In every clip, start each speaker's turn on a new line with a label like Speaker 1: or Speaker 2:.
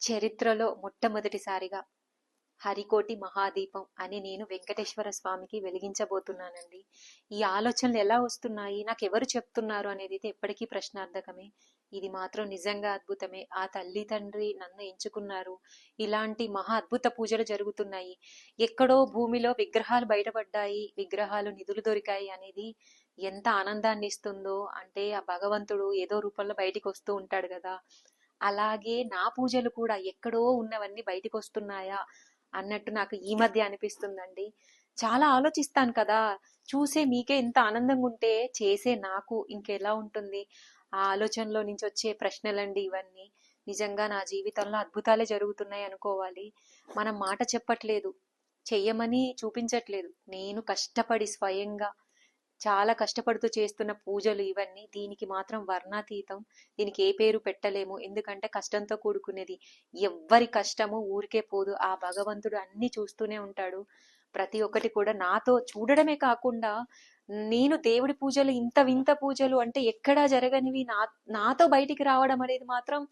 Speaker 1: చరిత్రలో మొట్టమొదటిసారిగా హరికోటి మహాదీపం అని నేను వెంకటేశ్వర స్వామికి వెలిగించబోతున్నానండి. ఈ ఆలోచనలు ఎలా వస్తున్నాయి? నాకు ఎవరు చెప్తున్నారు అనేది అయితే ఎప్పటికీ ప్రశ్నార్థకమే. ఇది మాత్రం నిజంగా అద్భుతమే. ఆ తల్లి తండ్రి నన్ను ఎంచుకున్నారు. ఇలాంటి మహా అద్భుత పూజలు జరుగుతున్నాయి. ఎక్కడో భూమిలో విగ్రహాలు బయటపడ్డాయి. విగ్రహాలు నిధులు దొరికాయి అనేది ఎంత ఆనందాన్ని ఇస్తుందో అంటే ఆ భగవంతుడు ఏదో రూపంలో బయటికి వస్తూ ఉంటాడు కదా. అలాగే నా పూజలు కూడా ఎక్కడో ఉన్నవన్నీ బయటికి వస్తున్నాయా అన్నట్టు నాకు ఈ మధ్య అనిపిస్తుందండి. చాలా ఆలోచిస్తాను కదా చూసే మీకే ఇంత ఆనందంగా ఉంటే చేసే నాకు ఇంకెలా ఉంటుంది? ఆ ఆలోచనలో నుంచి వచ్చే ప్రశ్నలండి ఇవన్నీ. నిజంగా నా జీవితంలో అద్భుతాలే జరుగుతున్నాయి అనుకోవాలి. మనం మాట చెప్పట్లేదు చెయ్యమని చూపించట్లేదు. నేను కష్టపడి స్వయంగా చాలా కష్టపడుతూ చేస్తున్న పూజలు ఇవన్నీ దీనికి మాత్రం వర్ణాతీతం. దీనికి ఏ పేరు పెట్టలేము. ఎందుకంటే కష్టంతో కూడుకునేది ఎవ్వరి కష్టము ఊరికే పోదు. ఆ భగవంతుడు అన్ని చూస్తూనే ఉంటాడు. ప్రతి ఒక్కటి కూడా నాతో చూడడమే కాకుండా నేను దేవుడి పూజలు ఇంత వింత పూజలు అంటే ఎక్కడా జరగనివి. నా నాతో బయటికి రావడం అనేది మాత్రం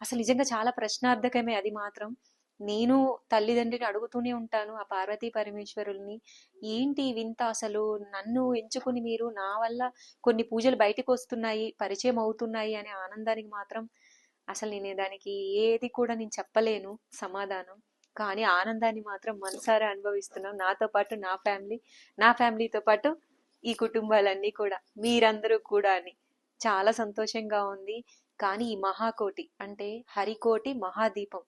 Speaker 1: అసలు నిజంగా చాలా ప్రశ్నార్థకమే అది మాత్రం. నేను తల్లిదండ్రిని అడుగుతూనే ఉంటాను ఆ పార్వతీ పరమేశ్వరుల్ని. ఏంటి వింత అసలు? నన్ను ఎంచుకుని మీరు నా వల్ల కొన్ని పూజలు బయటకు వస్తున్నాయి పరిచయం అవుతున్నాయి అనే ఆనందానికి మాత్రం అసలు నేను దానికి ఏది కూడా నేను చెప్పలేను సమాధానం. కానీ ఆనందాన్ని మాత్రం మనసారా అనుభవిస్తున్నాం. నాతో పాటు నా ఫ్యామిలీ నా ఫ్యామిలీతో పాటు ఈ కుటుంబాలన్నీ కూడా మీరందరూ కూడా అని. చాలా సంతోషంగా ఉంది. కానీ ఈ మహాకోటి అంటే హరికోటి మహాదీపం.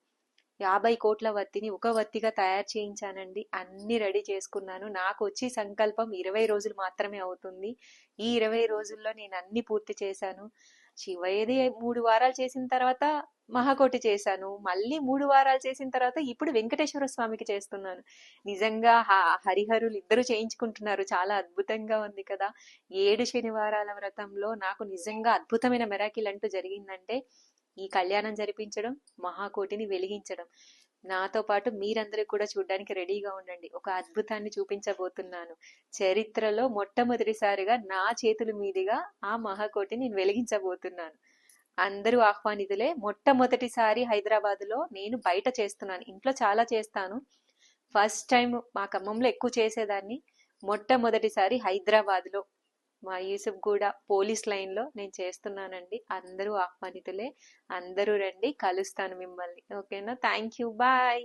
Speaker 1: యాభై కోట్ల వత్తిని ఒక వత్తిగా తయారు చేయించానండి. అన్ని రెడీ చేసుకున్నాను. నాకు వచ్చి సంకల్పం ఇరవై రోజులు మాత్రమే అవుతుంది. ఈ ఇరవై రోజుల్లో నేను అన్ని పూర్తి చేశాను. శివయ్యది మూడు వారాలు చేసిన తర్వాత మహాకోటి చేశాను. మళ్ళీ మూడు వారాలు చేసిన తర్వాత ఇప్పుడు వెంకటేశ్వర స్వామికి చేస్తున్నాను. నిజంగా హ- హరిహరులు ఇద్దరు చేయించుకుంటున్నారు. చాలా అద్భుతంగా ఉంది కదా. ఏడు శనివారాల వ్రతంలో నాకు నిజంగా అద్భుతమైన మెరాకిల్ అంటూ జరిగిందంటే ఈ కళ్యాణం జరిపించడం మహాకోటిని వెలిగించడం. నాతో పాటు మీరందరూ కూడా చూడడానికి రెడీగా ఉండండి. ఒక అద్భుతాన్ని చూపించబోతున్నాను. చరిత్రలో మొట్టమొదటిసారిగా నా చేతుల మీదుగా ఆ మహాకోటిని నేను వెలిగించబోతున్నాను. అందరూ ఆహ్వానితులే. మొట్టమొదటిసారి హైదరాబాద్లో నేను బయట చేస్తున్నాను. ఇంట్లో చాలా చేస్తాను. ఫస్ట్ టైం మా ఖమ్మంలో ఎక్కువ చేసేదాన్ని. మొట్టమొదటిసారి హైదరాబాద్లో. మా యూసఫ్ కూడా పోలీస్ లైన్లో నేను చేస్తున్నానండి. అందరూ ఆహ్వానితులే. అందరూ రండి కలుస్తాను మిమ్మల్ని. ఓకేనా? Thank you bye.